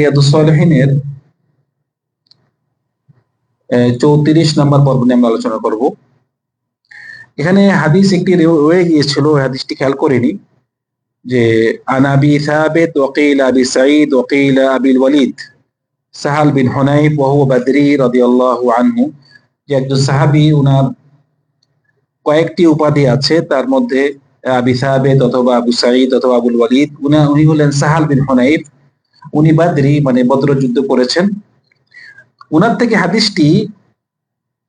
রিয়াদুসলেহিনের চৌত্রিশ নম্বর পর্ব নিয়ে আমরা আলোচনা করব। এখানে হাদিস একটি রয়ে- গিয়েছিল, হাদিসটি খেয়াল করিনি, যে আনাবি সাহাবেত ওকিল আবি সাঈদ ওকিল আবিল ওয়ালিদ সাহাল বিন হুনাইফ ওহু বাদরি রাদিয়াল্লাহু আনহু, যে একজন সাহাবী, উনার কয়েকটি উপাধি আছে, তার মধ্যে আবি সাহাবেদ অথবা আবু সাঈদ অথবা আবুল ওয়ালিদ উনি হলেন সাহাল বিন হুনাইফ। উনি বাদরি মানে বদ্র যুদ্ধ করেছেন উনার থেকে হাদিসটি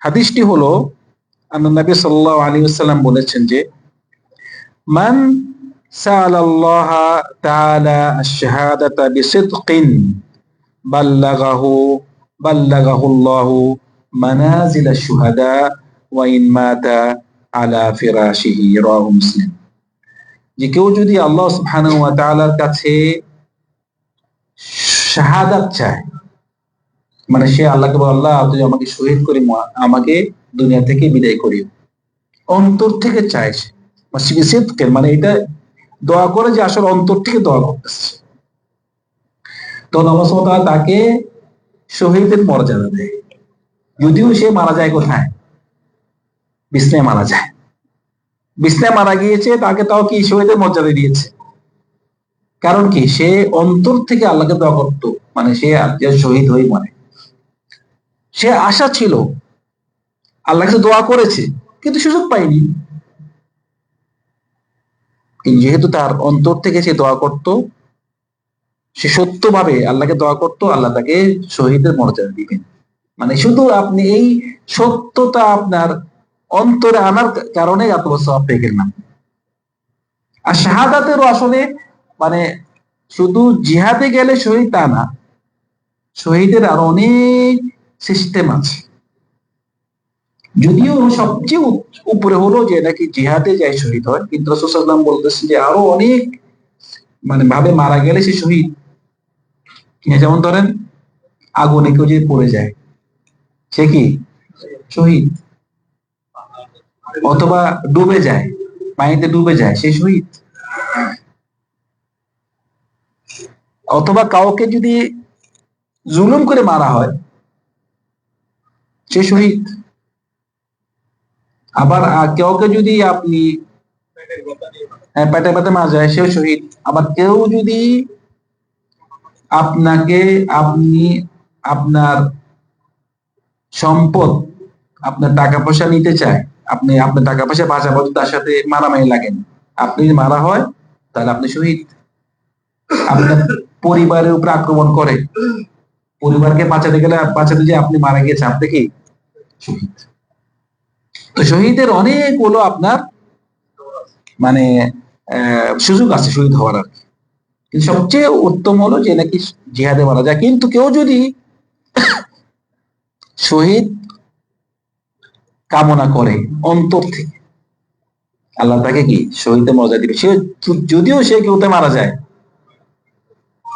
হাদিসটি হলো আল্লাহ নবী সাল্লাল্লাহু আলাইহি ওয়াসাল্লাম বলেছেন যে মান سأل الله تعالى الشهادة بصدق بلغه بلغه الله منازل الشهداء وإن مات على فراشه رواه مسلم যে কেউ যদি আল্লাহ সুবহানাহু ওয়া তাআলার কাছে শাহাদাত চায়। মানে সে আল্লাহকে বলে, আল্লাহ তুই আমাকে শহীদ করে আমাকে দুনিয়া থেকে বিদায় করিও। অন্তর থেকে চায় সে। সিদ্কের মানে এটা দোয়া করে যে আসলে অন্তর থেকে দোয়া করতেছে তো তাআলা তাকে শহীদের মর্যাদা দেয়। যদিও সে মারা যায় কোথায়? বিছনায় মারা যায়। বিছনায় মারা গিয়েছে, তাকে তাও কি শহীদের মর্যাদা দিয়েছে? কারণ কি? সে অন্তর থেকে আল্লাহকে দোয়া করতো। মানে সে শহীদ হয়ে মরে। সে আশা ছিল, আল্লাহ কাছে দোয়া করেছে, কিন্তু সুযোগ পায়নি। যেহেতু তার অন্তর থেকে সে দোয়া করত, সে সত্যভাবে আল্লাহকে দোয়া করত, আল্লাহ তাকে শহীদের মর্যাদা দিবেন। মানে শুধু আপনি এই সত্যতা আপনার অন্তরে আনার কারণে এত বছর পেয়ে গেলেন আর শাহাদাতেরও আসলে মানে শুধু জিহাদে গেলে শহীদ তা না, শহীদের আরও অনেক সিস্টেম আছে। যদিও সবচেয়ে উপরে হলো যে নাকি জিহাদে যায় শহীদ হয়, কিন্তু রসুলাম বলতেছেন যে আরও অনেক মানে ভাবে মারা গেলে সে শহীদ। যেমন ধরেন, আগুনে কেউ যদি পড়ে যায়, সে কি? শহীদ। অথবা ডুবে যায়, পানিতে ডুবে যায়, সে শহীদ। অথবা কাউকে যদি জুলুম করে মারা হয়, সে শহীদ। আবার কাউকে যদি আপনি পেটে পেটে মারা যায়, সেও শহীদ। আবার কেউ যদি আপনাকে, আপনি আপনার সম্পদ, আপনার টাকা পয়সা নিতে চায়, আপনি, আপনার টাকা পয়সা বাঁচাবো তার সাথে মারামারি লাগেন। আপনি যদি মারা হয়, তাহলে আপনি শহীদ। আপনার পরিবারের উপর আক্রমণ করে। পরিবারকে বাঁচাতে গেলে, বাঁচাতে যে আপনি মারা গিয়েছেন, আপনি কি? শহীদ। তো শহীদের অনেকগুলো আপনার মানে সুযোগ আছে শহীদ হওয়ার আর কি। সবচেয়ে উত্তম হলো যে নাকি জিহাদে মারা যায়। কিন্তু কেউ যদি শহীদ কামনা করে অন্তর থেকে, আল্লাহ তাকে কি? শহীদে মজা দিবে। সে যদিও সে কেউতে মারা যায়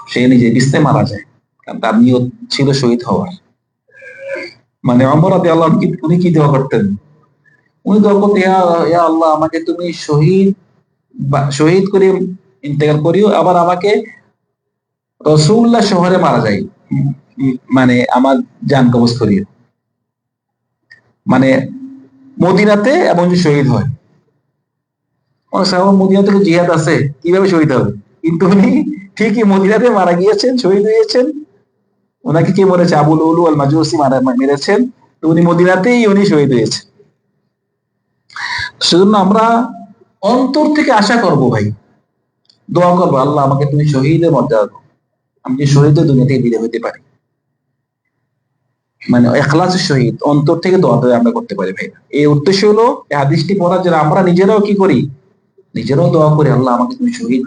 সে নিজে বিস্তে মারা যায়, কারণ তার নিয়ত ছিল শহীদ হওয়ার। মানে অমরাতে আল্লাহ কি- উনি কি দোয়া করতেন? উনি দোয়া করতেন, "ইয়া আল্লাহ, আমাকে তুমি শহীদ শহীদ করে ইন্তেকাল করিও, আবার আমাকে রসুল্লাহ শহরে মারা যাই মানে আমার যান কবজ করিও। মানে মদিনাতে এবং শহীদ হয়। মদিনাতে জিহাদ আছে, কীভাবে শহীদ হবে? কিন্তু উনি ঠিকই মদিনাতে মারা গিয়েছেন, শহীদ হয়েছেন। ওনাকে কে মরেছে? আবুল উলু আল মাজুসি মারা, মেরেছেন। তো উনি মদিনাতেই উনি শহীদ হয়েছে সেজন্য আমরা অন্তর থেকে আশা করব ভাই। দোয়া করব, আল্লাহ আমাকে তুমি শহীদের মর্যাদা দাও। আমি যে শহীদের দুনিয়া থেকে বিদায় হতে পারি। মানে এখলাসের শহীদ, অন্তর থেকে দোয়া দোয়া আমরা করতে পারি ভাই। এই উদ্দেশ্য হলো, এই হাদিসটি পড়ার জন্য আমরা নিজেরাও কি করি? নিজেরাও দোয়া করি, আল্লাহ আমাকে তুমি শহীদ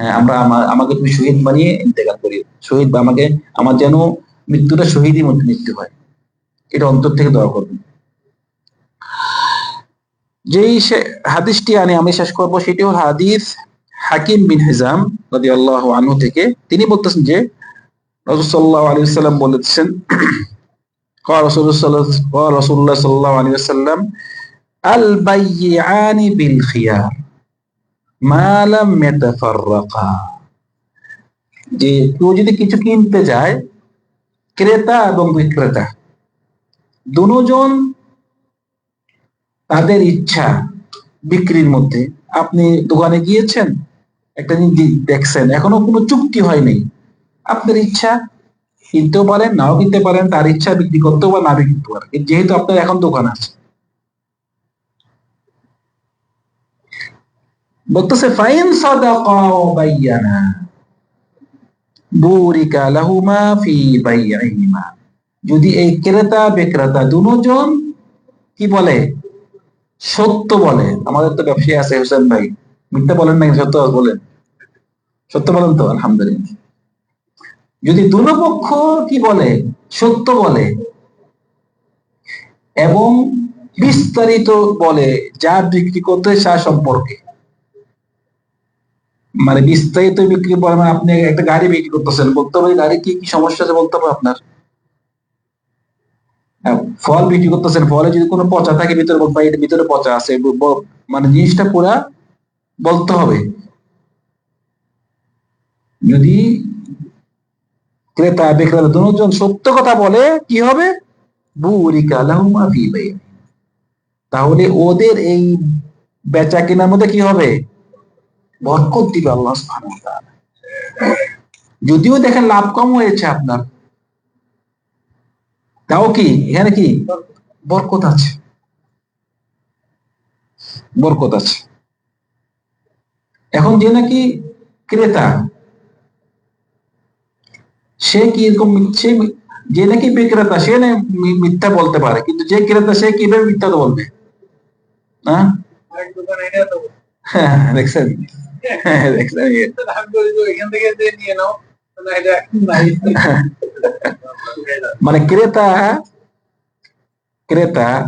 হ্যাঁ, আমরা আমাকে তুমি শহীদ বানিয়ে ইন্তেকাল করি শহীদ বা আমাকে, আমার যেন মৃত্যুটা শহীদই মধ্যে মৃত্যু হয়। এটা অন্তর থেকে দোয়া করবেন। যেই হাদিসটি আনে, আমি শেষ করব, সেটি হল হাদিস হাকিম বিন হেজাম রাজি আল্লাহ আনু থেকে। তিনি বলতেছেন যে রসুল্লাহ আলী সাল্লাম বলেছেন রসুল্লাহ সাল্লাহ আলী সাল্লাম আল বাইয়ানি বিল খিয়ার। মালাম মেতাফাররাকা যে কেউ যদি কিছু কিনতে ক্রেতা এবং বিক্রেতা, দুজন তাদের ইচ্ছা বিক্রির মধ্যে। আপনি দোকানে গিয়েছেন, একটা জিনিস দেখছেন, এখনও কোনো চুক্তি হয়নি। আপনার ইচ্ছা কিনতেও পারেন, নাও কিনতে পারেন, তার ইচ্ছা বিক্রি করতেও বা না বিক্রি করতে পারেন। যেহেতু আপনার এখন দোকান আছে। বলতেছে, ফাইন সাদাকা ওয়া বায়্যানা বুরিকা লাহুমা ফি বাইইহিমা যদি এই ক্রেতা, বিক্রেতা দুজন, কি বলে? সত্য বলে। আমাদের তো ব্যবসায়ী আছে, হোসেন ভাই। মিথ্যা বলেন না সত্য বলেন। সত্য বলেন তো, আলহামদুলিল্লাহ। যদি দুনো পক্ষ, কি বলে? সত্য বলে। এবং বিস্তারিত বলে, যা বিক্রি করতে সা সম্পর্কে। মানে বিস্তারিত বিক্রি করে মানে আপনি একটা গাড়ি বিক্রি করতেছেন বলতে হবে গাড়ি কি কি সমস্যা আছে বলতে হবে আপনার? হ্যাঁ, ফল বিক্রি করতেছেন ফলে যদি কোনো পচা থাকে ভিতরে বলতে এটা ভিতরে পচা আছে মানে জিনিসটা পুরা বলতে হবে। যদি ক্রেতা বিক্রেতা দুজন সত্য কথা বলে কি হবে? বুরিকা লাহুমা ফি তাহলে ওদের এই বেচা কেনার মধ্যে কি হবে? বরকত দিবে আল্লাহ। যদিও দেখেন লাভ কম হয়েছে আপনার। তাও কি? এখানে কি? বরকত আছে। বরকত আছে। এখন যে নাকি ক্রেতা সে কি এরকম সে যে নাকি বিক্রেতা সে না মিথ্যা বলতে পারে কিন্তু যে ক্রেতা সে কীভাবে মিথ্যা বলবে? হ্যাঁ এটা তো হ্যাঁ, দেখছেন? মানে ক্রেতা ক্রেতা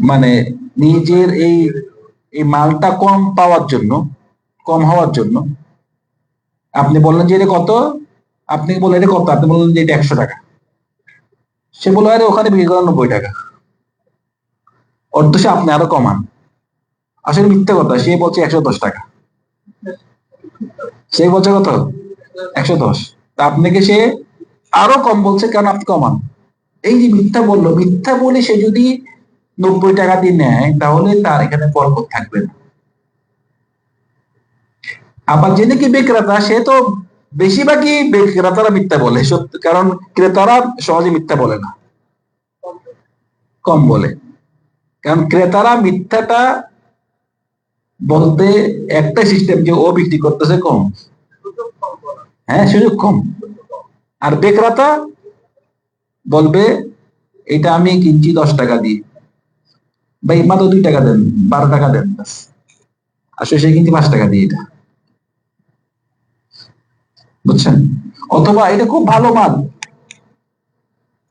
মানে নিজের এই এই মালটা কম পাওয়ার জন্য কম হওয়ার জন্য আপনি বললেন যে এটা কত? আপনি বললেন এটা কত? আপনি বললেন যে এটা একশো টাকা। সে বলল আরে ওখানে বিক্রি করেন নব্বই টাকা। অর্ধ সে আপনি আরও কমান। আসলে মিথ্যা কথা, সে বলছে একশো দশ টাকা। সে বলছে কত? একশো দশ। তা আপনাকে সে আরও কম বলছে, কারণ আপনি কমান। এই যে মিথ্যা বলল, মিথ্যা বলে সে যদি নব্বই টাকা দিয়ে নেয়, তাহলে তার এখানে বরকত থাকবে না। আবার যে নাকি বিক্রেতা, সে তো বেশিরভাগই বিক্রেতারা মিথ্যা বলে, সত্য, কারণ ক্রেতারা সহজে মিথ্যা বলে না। কম বলে। কারণ ক্রেতারা মিথ্যাটা বলতে একটা সিস্টেম যে ও বিক্রি করতেছে কম। হ্যাঁ সুযোগ কম। আর বিক্রেতা বলবে, এটা আমি কিনছি দশ টাকা দিয়ে। ভাই, মাত্র দুই টাকা দেন, বারো টাকা দেন। আসলে সে কিনছি পাঁচ টাকা দিয়ে এটা। বুঝছেন? অথবা এটা খুব ভালো মাল।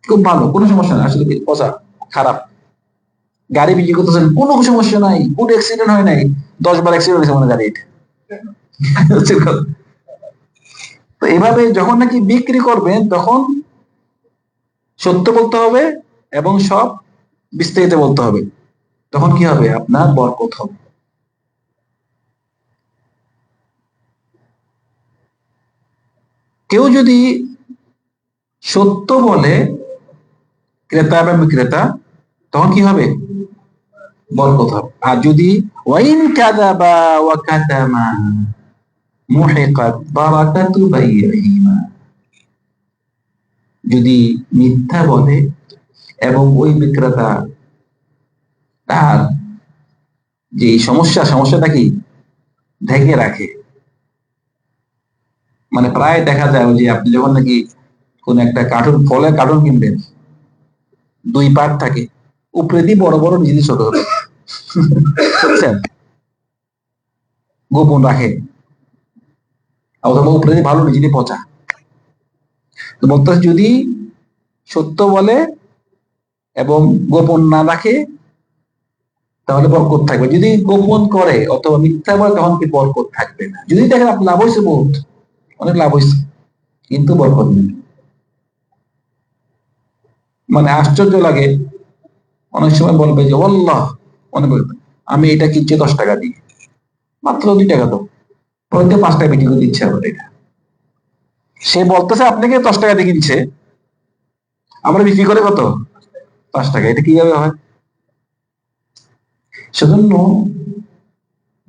খুব ভালো, কোনো সমস্যা নাই, আসলে পচা খারাপ। গাড়ি বিক্রি করতেছেন, কোনো সমস্যা নাই কোনো অ্যাক্সিডেন্ট হয় নাই দশ বার অ্যাক্সিডেন্ট হয়েছে মানে গাড়ি কথা। তো এভাবে যখন নাকি বিক্রি করবেন, তখন সত্য বলতে হবে এবং সব বিস্তারিত বলতে হবে। তখন কি হবে? আপনার বরকত হবে। কেউ যদি সত্য বলে ক্রেতা এবং বিক্রেতা, তখন কি হবে? বরকত হবে। আর যদি ওয়াইন কাযাবা ওয়া কাতামা মুহিকাত বারাকাতু বাইইহিমা যদি মিথ্যা বলে এবং ওই বিক্রেতা তার যে সমস্যা, সমস্যাটা কি? ঢেকে রাখে। মানে প্রায় দেখা যায় যে আপনি যখন নাকি কোন একটা কার্টুন, ফলের কার্টুন কিনবেন, দুই পার্ট থাকে, উপরে দিয়ে বড় বড় জিনিস ছোট হবে। গোপন রাখে অথবা উপরে ভালো নিজে পচা। তো যদি সত্য বলে এবং গোপন না রাখে, তাহলে বরকত থাকবে। যদি গোপন করে অথবা মিথ্যা বলে, তখন কি বরকত থাকবে না। যদি দেখেন আপনার লাভ হয়েছে বহুত, অনেক লাভ হয়েছে, কিন্তু বরকত নেই। মানে আশ্চর্য লাগে। অনেক সময় বলবে যে অল্লাহ মনে করবে আমি এটা কিনছি দশ টাকা দিয়ে। মাত্র দুই টাকা তো প্রতি পাঁচ টাকা বিক্রি করে দিচ্ছে আবার এটা। সে বলতেছে, আপনাকে দশ টাকা দিয়ে কিনছে। আমরা বিক্রি করে কত? পাঁচ টাকা। এটা কীভাবে হয়? সেজন্য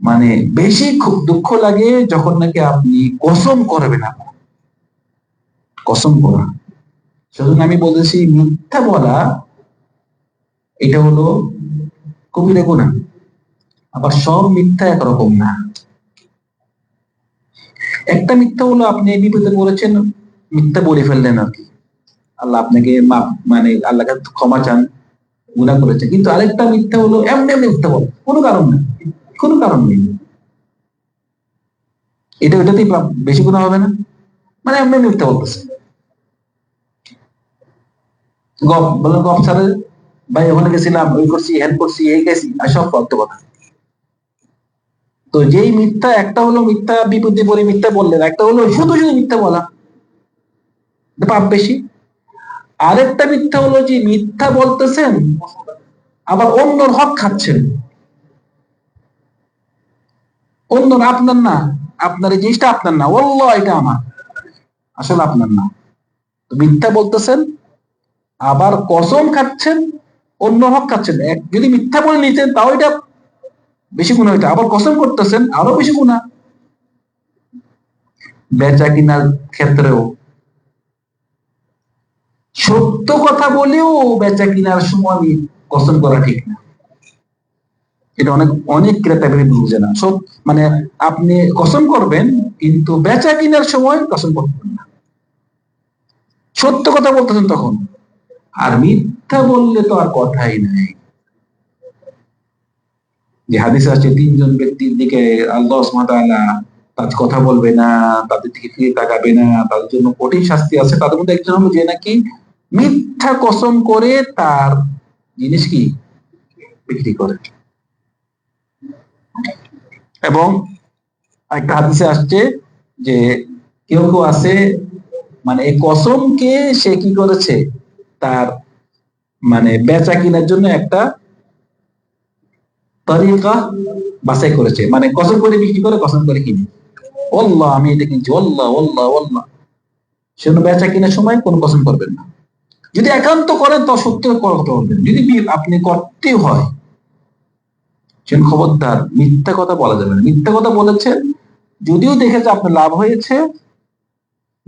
মানে বেশি খুব দুঃখ লাগে যখন নাকি আপনি কসম করবেন না কসম করা। সেজন্য আমি বলেছি মিথ্যা বলা, এটা হলো কবিরে গুণা আবার সব মিথ্যা একরকম না। একটা মিথ্যা হলো আপনি বিপদে পড়েছেন, মিথ্যা বলে ফেললেন আর কি। আল্লাহ আপনাকে মানে আল্লাহ কাছে ক্ষমা চান গুণা করেছে কিন্তু আরেকটা মিথ্যা হলো, এমনি এমনি মিথ্যা বল। কোনো কারণ নেই। কোনো কারণ নেই। এটা ওইটাতেই বেশি গুণা হবে না। মানে এমনি এমনি মিথ্যা বলতেছে। গপ বলে গপ ছাড়ে ভাই, ওখানে গেছিলাম ওই করছি হ্যান করছি, এই গেছি সব ফালতু কথা। তো যেই মিথ্যা, একটা হলো মিথ্যা বিপদে পড়ে মিথ্যা বললেন, একটা হলো শুধু শুধু মিথ্যা বলা। পাপ বেশি। আরেকটা মিথ্যা হলো যে মিথ্যা বলতেছেন, আবার অন্যর হক খাচ্ছেন। অন্যর আপনার না, আপনার এই জিনিসটা আপনার না। ওল্লাহ এটা আমার। আসলে আপনার না। মিথ্যা বলতেছেন, আবার কসম খাচ্ছেন অন্য হক খাচ্ছেন। যদি মিথ্যা বলে নিতেন, তাও এটা বেশি গুণা হইতো। আবার কসম করতেছেন, আরও বেশি গুণা বেচা কিনার ক্ষেত্রেও। সত্য কথা বলেও বেচা কিনার সময় কসম করা ঠিক না। এটা অনেক অনেক ক্রেতা বুঝে না। সব মানে আপনি কসম করবেন, কিন্তু বেচা কিনার সময় কসম করবেন না। সত্য কথা বলতেছেন তখন। আর মিথ্যা বললে তো আর কথাই নাই। যে হাদিস আছে, তিনজন ব্যক্তির দিকে আল্লাহ ওয়া তার কথা বলবে না, তাদের দিকে ফিরে তাকাবে না, তাদের জন্য কঠিন শাস্তি আছে, তাদের মধ্যে একজন হলো যে নাকি মিথ্যা কসম করে তার জিনিস কি? বিক্রি করে। এবং একটা হাদিসে আসছে যে কেউ কেউ আছে মানে এই কসমকে সে কি করেছে? তার মানে বেচা কেনার জন্য একটা তরিকা বাছাই করেছে। মানে কসম করে বিক্রি করে, কসম করে কিনে। ওল্লাহ, আমি এটা কিনছি। ওল্লাহ ওল্লাহ ওল্লাহ। সেজন্য বেচা কেনার সময় কোনো কসম করবেন না। যদি একান্ত করেন, তো সত্য কথা বলবেন। যদি আপনি করতে হয় সেন খবরদার, মিথ্যা কথা বলা যাবে না। মিথ্যা কথা বলেছেন, যদিও দেখেছে আপনার লাভ হয়েছে,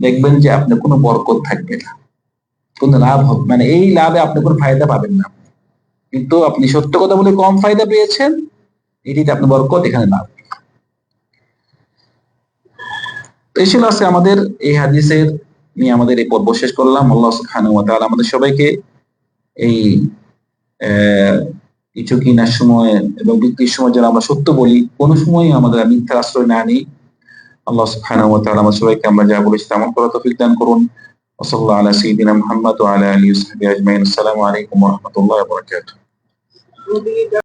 দেখবেন যে আপনার কোনো বরকত থাকবে না। কোনো লাভ হবে। মানে এই লাভে আপনি কোনো ফায়দা পাবেন না। কিন্তু আপনি সত্য কথা বলে কম ফায়দা পেয়েছেন, এটিতে আপনি বরকত এখানে লাভ তো এই আজকে আমাদের এই হাদিসের নিয়ে আমাদের এই পর্ব শেষ করলাম। আল্লাহ তাআলা আমাদের সবাইকে এই কিছু কিনার সময় এবং বিক্রির সময় যেন আমরা সত্য বলি, কোনো সময় আমাদের মিথ্যার আশ্রয় না নিই। আল্লাহ তাআলা আমাদের সবাইকে আমরা যা বলেছি তেমন করা তৌফিক দান করুন। وصلى الله على سيدنا محمد وعلى آله وصحبه أجمعين. السلام عليكم ورحمة الله وبركاته.